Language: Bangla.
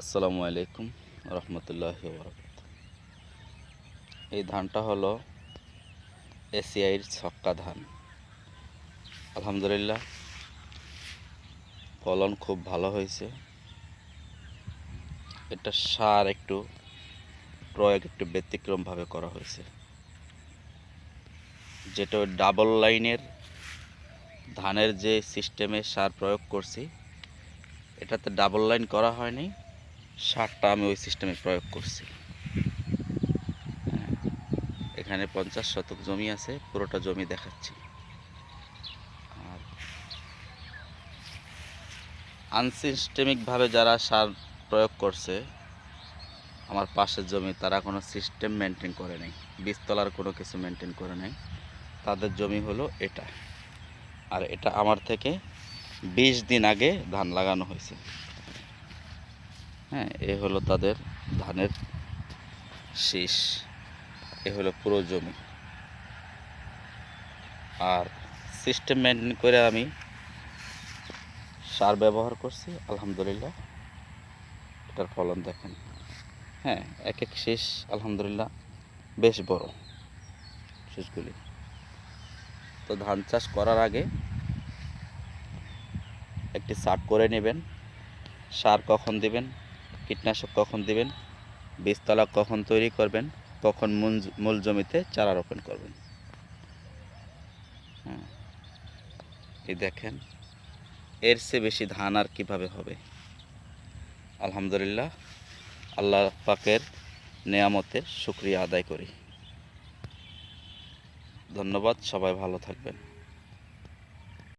আসসালামু আলাইকুম রহমতুল্লাহ এই ধানটা হলো এসিআইয়ের ছক্কা ধান। আলহামদুলিল্লাহ, ফলন খুব ভালো হয়েছে। এটা সার একটু, প্রয়োগ একটু ব্যতিক্রমভাবে করা হয়েছে। যেটা ডাবল লাইনের ধানের যে সিস্টেমে সার প্রয়োগ করছি, এটাতে ডাবল লাইন করা হয়নি। সারটা আমি ওই সিস্টেমে প্রয়োগ করছি। হ্যাঁ, এখানে পঞ্চাশ শতক জমি আছে পুরোটা জমি দেখাচ্ছি। আর আনসিস্টেমিকভাবে যারা সার প্রয়োগ করছে আমার পাশের জমি তারা কোনো সিস্টেম মেনটেন করে নাই। বীজতলার কোনো কিছু মেনটেন করে নাই। তাদের জমি হলো এটা। আর এটা আমার থেকে বিশ দিন আগে ধান লাগানো হয়েছে। হ্যাঁ এ হলো তাদের ধানের শীষ। এ হলো পুরো জমি। আর সিস্টেম মেনটেন করে আমি সার ব্যবহার করছি, আলহামদুলিল্লাহ। এটার ফলন দেখেন। হ্যাঁ এক এক শীষ, আলহামদুলিল্লাহ, বেশ বড় শীষগুলি। তো ধান চাষ করার আগে একটি সার করে নেবেন। সার কখন দিবেন? কীটনাশক কখন দেবেন, বীজতলা কখন তৈরি করবেন, কখন মূল জমিতে চারা রোপণ করবেন। হ্যাঁ। এই দেখেন, এর চেয়ে বেশি ধান আর কীভাবে হবে? আলহামদুলিল্লাহ, আল্লাহ পাকের নেয়ামতের শুক্রিয়া আদায় করি। ধন্যবাদ, সবাই ভালো থাকবেন।